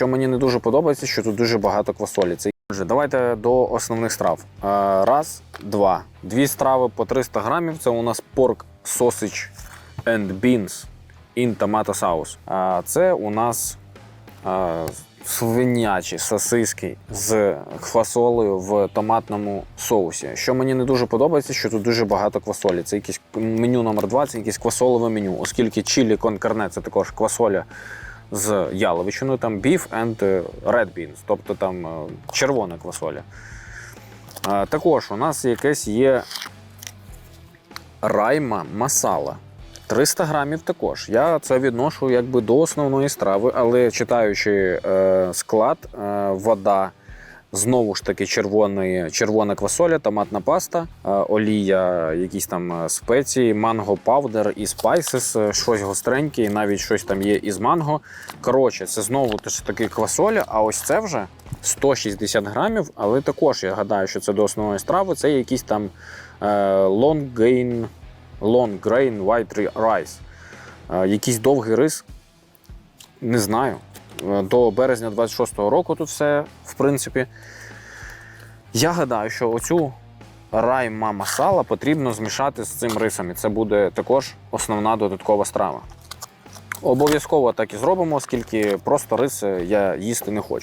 Що мені не дуже подобається, що тут дуже багато квасолі. Це Отже, давайте до основних страв. Е, Раз, два. Дві страви по 300 грамів. Це у нас порк sausage and beans in tomato sauce. А це у нас е, свинячі сосиски з квасолею в томатному соусі. Що мені не дуже подобається, що тут дуже багато квасолі. Це якесь меню номер 2, це якесь квасолове меню, оскільки чілі конкарне це також квасоля з яловичиною, там beef and red beans, тобто там е, червона квасоля. Е, Також у нас якесь є райма масала. 300 грамів також. Я це відношу якби до основної страви, але читаючи е, склад, е, вода, знову ж таки червоний, червона квасоля, томатна паста, е, олія, якісь там е, спеції, манго павдер і спайсес, е, щось гостреньке, і навіть щось там є із манго. Коротше, це знову ж таки квасоля, а ось це вже 160 грамів, але також я гадаю, що це до основної страви. Це якийсь там long gain, long grain white rice. Якийсь довгий рис. Не знаю. До березня 26-го року тут все, принципі. Я гадаю, що оцю рай мама сала потрібно змішати з цим рисом. І це буде також основна додаткова страва. Обов'язково так і зробимо, оскільки просто рис е, я їсти не хочу.